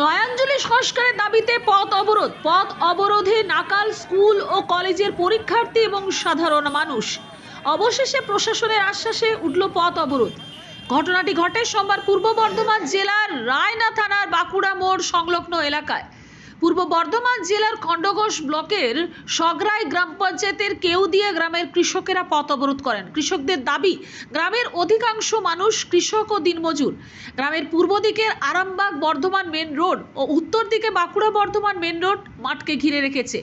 নয়াঞ্জলি সংস্কারের দাবিতে পথ অবরোধ। পথ অবরোধে নাকাল স্কুল ও কলেজের পরীক্ষার্থী এবং সাধারণ মানুষ। অবশেষে প্রশাসনের আশ্বাসে উঠল পথ অবরোধ। ঘটনাটি ঘটে সোমবার পূর্ব বর্ধমান জেলার রায়না থানার বাঁকুড়া মোড় সংলগ্ন এলাকায়। পূর্ব বর্ধমান জেলার খণ্ডঘোষ ব্লকের সগরাই গ্রাম পঞ্চায়েতের কেউদিয়া গ্রামের কৃষকেরা পথ অবরোধ করেন। কৃষকদের দাবি, গ্রামের অধিকাংশ মানুষ কৃষক ও দিনমজুর। গ্রামের পূর্ব দিকের আরামবাগ বর্ধমান মেন রোড ও উত্তর দিকে বাঁকুড়া বর্ধমান মেন রোড মাঠকে ঘিরে রেখেছে।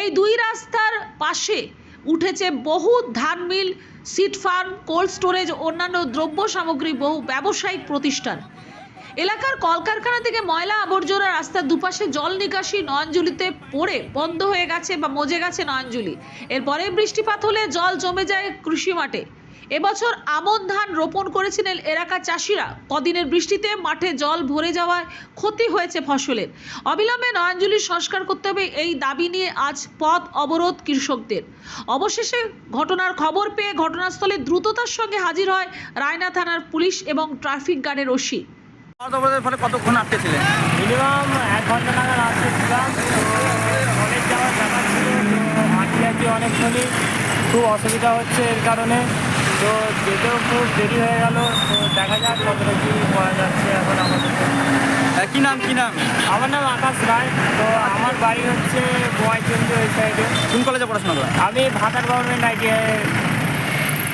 এই দুই রাস্তার পাশে উঠেছে বহু ধান mill, seed farm, cold storage অন্যান্য দ্রব্য সামগ্রী বহু ব্যবসায়িক প্রতিষ্ঠান। এলাকার কলকারখানা থেকে ময়লা আবর্জনা রাস্তার দুপাশে জল নিকাশি নয়নজুলিতে পড়ে, বন্ধ হয়ে গেছে বা মজে গেছে নয়নজুলি এরপরে বৃষ্টিপাত হলে জল জমে যায় কৃষি মাঠে। এবছর আমন ধান রোপণ করেছিলেন এলাকার চাষিরা। কদিনের বৃষ্টিতে মাঠে জল ভরে যাওয়ায় ক্ষতি হয়েছে ফসলের। অবিলম্বে নয়নজুলি সংস্কার করতে হবে এই দাবি নিয়ে আজ পথ অবরোধ কৃষকদের। অবশেষে ঘটনার খবর পেয়ে ঘটনাস্থলে দ্রুততার সঙ্গে হাজির হয় রায়না থানার পুলিশ এবং ট্রাফিক গার্ডের ওসি। ফলে কতক্ষণ আটকে ছিলেন? মিনিমাম এক ঘণ্টা নাগাদ আসতেছিলাম তো কলেজ যাওয়ার ব্যাপার ছিল তো আটকে আছি অনেকক্ষণই খুব অসুবিধা হচ্ছে এর কারণে। তো যেতেও খুব দেরি হয়ে গেল তো দেখা যাক কতটা কী করা যাচ্ছে এখন আমাদের। কি নাম কি নাম? আমার নাম আকাশ রায়। তো আমার বাড়ি হচ্ছে বোয়াইচন্দ্র ওই সাইডে কোন কলেজে পড়াশোনা করেন? আমি ভাতার গভর্নমেন্ট আইটিআই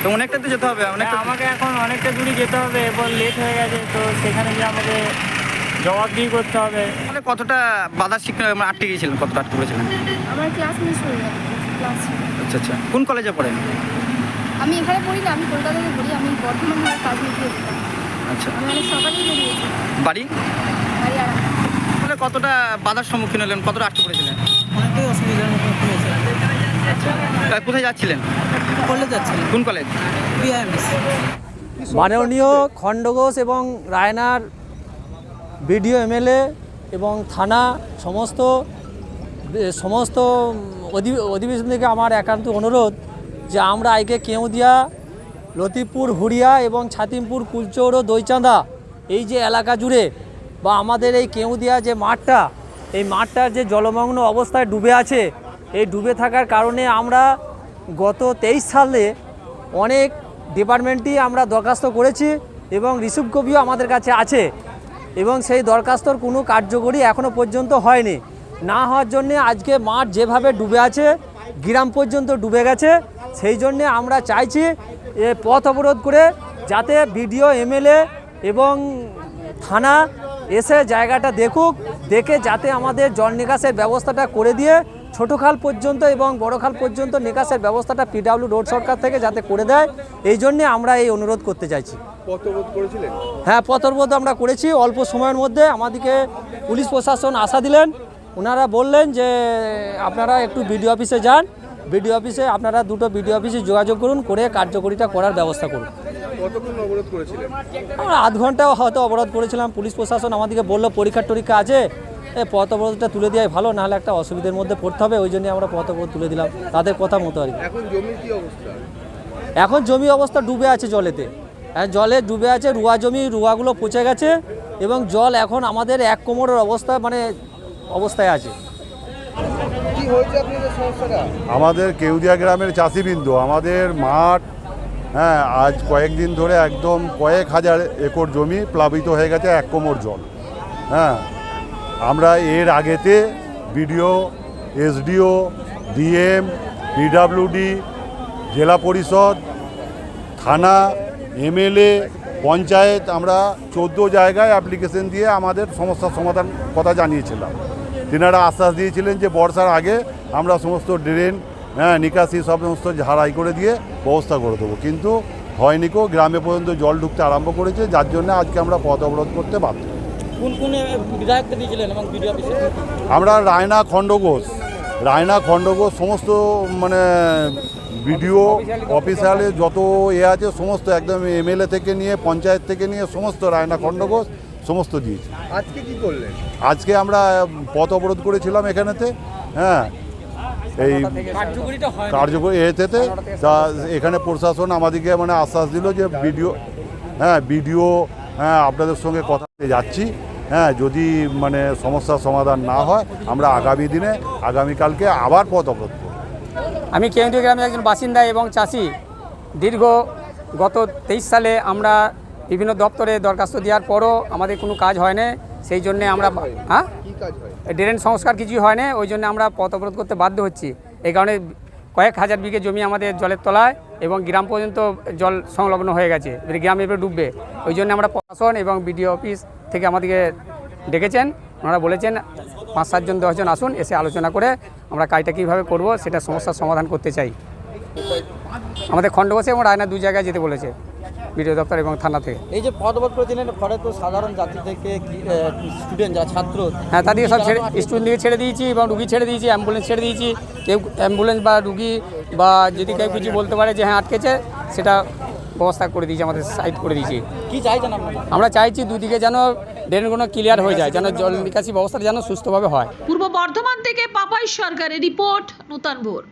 তো অনেকটা তো যেতে হবে অনেকটা আমাকে এখন অনেকটা দূরে যেতে হবে এবং লেট হয়ে গেছে তো সেখানে গিয়ে আমাকে জবাবদিহি করতে হবে। তাহলে কতটা বাধার শিক্ষা মানে আটকে গিয়েছিলেন কতটা আটকে পড়েছিলেন? আমার ক্লাস মিস হয়ে গেল ক্লাস আচ্ছা আচ্ছা। কোন কলেজে পড়েন? আমি এখানে পড়ি না আমি কলকাতাতে পড়ি আমি বর্ধমান থেকে কাজ নিতে যেতাম আচ্ছা। আমি অনেক সকালেই বেরিয়েছি বাড়ি? বাড়ি আর কতটা বাধার সম্মুখীন হলেন কতটা আটকে পড়েছিলেন? অনেকটাই অসুবিধার মধ্যে হয়েছে কোথায় যাচ্ছিলেন? কলেজ যাচ্ছিলাম। কোন কলেজ? মাননীয় খণ্ডঘোষ এবং রায়নার বিডিও এমএলএ এবং থানা সমস্ত সমস্ত অধি- অধিবেশন থেকে আমার একান্ত অনুরোধ যে আমরা আইকে কেউদিয়া লতিপুর হুড়িয়া এবং ছাতিমপুর কুলচৌড় দইচাঁদা এই যে এলাকা জুড়ে বা আমাদের এই কেউদিয়া যে মাঠটা এই মাঠটার যে জলমগ্ন অবস্থায় ডুবে আছে এই ডুবে থাকার কারণে আমরা গত তেইশ সালে অনেক ডিপার্টমেন্টই আমরা দরখাস্ত করেছি এবং রিসিভ কপিও আমাদের কাছে আছে এবং সেই দরখাস্তর কোনো কার্যকরী এখনও পর্যন্ত হয়নি। না হওয়ার জন্যে আজকে মাঠ যেভাবে ডুবে আছে, গ্রাম পর্যন্ত ডুবে গেছে, সেই জন্যে আমরা চাইছি এ পথ অবরোধ করে যাতে বিডিও, এমএলএ এবং থানা এসে জায়গাটা দেখুক দেখে যাতে আমাদের জল নিকাশের ব্যবস্থাটা করে দিয়ে ছোটো খাল পর্যন্ত এবং বড় খাল পর্যন্ত নিকাশের ব্যবস্থাটা পিডাব্লিউ রোড সরকার থেকে যাতে করে দেয় এই জন্যে আমরা এই অনুরোধ করতে চাইছি। হ্যাঁ পথরবোধ আমরা করেছি। অল্প সময়ের মধ্যে আমাদেরকে পুলিশ প্রশাসন আশা দিলেন। ওনারা বললেন যে আপনারা একটু বিডিও অফিসে যান। বিডিও অফিসে আপনারা দুটো বিডিও অফিসে যোগাযোগ করুন করে কার্যকরীটা করার ব্যবস্থা করুন। কতক্ষণ অবরোধ করেছিলেন? আমরা আধ ঘন্টাও হয়তো অবরোধ করেছিলাম। পুলিশ প্রশাসন আমাদেরকে বলল পরীক্ষা টরীক্ষা আছে এ পথ অবরোধটা তুলে দেওয়াই ভালো নাহলে একটা অসুবিধার মধ্যে পড়তে হবে ওই জন্য আমরা পথ অবরোধ তুলে দিলাম। তাদের কথা মতো আর কি। এখন জমির কি অবস্থা? এখন জমি অবস্থা ডুবে আছে জলেতে। হ্যাঁ জলে ডুবে আছে রুয়া জমি রুয়াগুলো পচে গেছে এবং জল এখন আমাদের এক কোমরের অবস্থা মানে অবস্থায় আছে। আমাদের কেউদিয়া গ্রামের চাষিবৃন্দ আমাদের মাঠ হ্যাঁ আজ কয়েকদিন ধরে একদম কয়েক হাজার একর জমি প্লাবিত হয়ে গেছে এক কোমর জল। হ্যাঁ আমরা এর আগেতে বিডিও, এসডিও, ডিএম, পিডাব্লিউডি, জেলা পরিষদ, থানা, এমএলএ, পঞ্চায়েত, আমরা চোদ্দ জায়গায় অ্যাপ্লিকেশন দিয়ে আমাদের সমস্যার সমাধান কথা জানিয়েছিলাম। তিনারা আশ্বাস দিয়েছিলেন যে বর্ষার আগে আমরা সমস্ত ড্রেন হ্যাঁ নিকাশি সব সমস্ত ঝাড়াই করে দিয়ে ব্যবস্থা করে দেবো। কিন্তু হয়নি কো গ্রামে পর্যন্ত জল ঢুকতে আরম্ভ করেছে যার জন্য আজকে আমরা পথ অবরোধ করতে বাধ্য। কোন কোন বিধায়ককে দিয়েছিলেন এবং বিডিও অফিসে? আমরা রায়না খণ্ডঘোষ রায়না খণ্ডঘোষ সমস্ত মানে বিডিও অফিসিয়ালে যত এ আছে সমস্ত একদম এমএলএ থেকে নিয়ে পঞ্চায়েত থেকে নিয়ে সমস্ত রায়না খণ্ডঘোষ সমস্ত দিয়েছি। আজকে কি করলেন? আজকে আমরা পথ অবরোধ করেছিলাম এখানেতে হ্যাঁ এই হয় কার্যকরী এতে তা এখানে প্রশাসন আমাদেরকে মানে আশ্বাস দিল যে বিডিও হ্যাঁ বিডিও হ্যাঁ আপনাদের সঙ্গে কথা যাচ্ছি। হ্যাঁ যদি মানে সমস্যার সমাধান না হয় আমরা আগামী দিনে আগামীকালকে আবার পথ অবরোধ করব। আমি কেন্দ্রীয় গ্রামের একজন বাসিন্দা এবং চাষি। দীর্ঘ গত তেইশ সালে আমরা বিভিন্ন দপ্তরে দরখাস্ত দেওয়ার পরও আমাদের কোনো কাজ হয় না সেই জন্যে আমরা হয়? ড্রেন সংস্কার কিছুই হয় না ওই জন্য আমরা পথ অবরোধ করতে বাধ্য হচ্ছি। এই কারণে কয়েক হাজার বিঘে জমি আমাদের জলের তলায় এবং গ্রাম পর্যন্ত জল সংলগ্ন হয়ে গেছে গ্রাম এবারে ডুববে। ওই জন্য আমরা প্রশাসন এবং বিডিও অফিস থেকে আমাদেরকে ডেকেছেন, ওনারা বলেছেন পাঁচ সাতজন দশজন আসুন, এসে আলোচনা করে আমরা কাজটা কীভাবে করব সেটা সমস্যার সমাধান করতে চাই। আমাদের খণ্ডঘোষে এবং রায়না দু জায়গায় যেতে বলেছে। বিডিও দপ্তর এবং থানা থেকে। এই যে পথ অবরোধ করেছিলেন ফলে তো সাধারণ যাত্রী থেকে স্টুডেন্ট যারা ছাত্র হ্যাঁ তাদেরকে সব ছেড়ে স্টুডেন্টকে ছেড়ে দিয়েছি এবং রুগী ছেড়ে দিয়েছি অ্যাম্বুলেন্স ছেড়ে দিয়েছি। কেউ অ্যাম্বুলেন্স বা রুগী বা যদি কেউ কিছু বলতে পারে যে হ্যাঁ আটকেছে সেটা ব্যবস্থা করে দিয়েছি আমাদের সাইড করে দিয়েছি। কি চাইছেন আমরা চাইছি দুদিকে যেন ড্রেনগুলো ক্লিয়ার হয়ে যায় যেন জল নিকাশি ব্যবস্থা যেন সুস্থভাবে হয়। পূর্ব বর্ধমান থেকে পাপাই সরকারের রিপোর্ট নূতন ভোর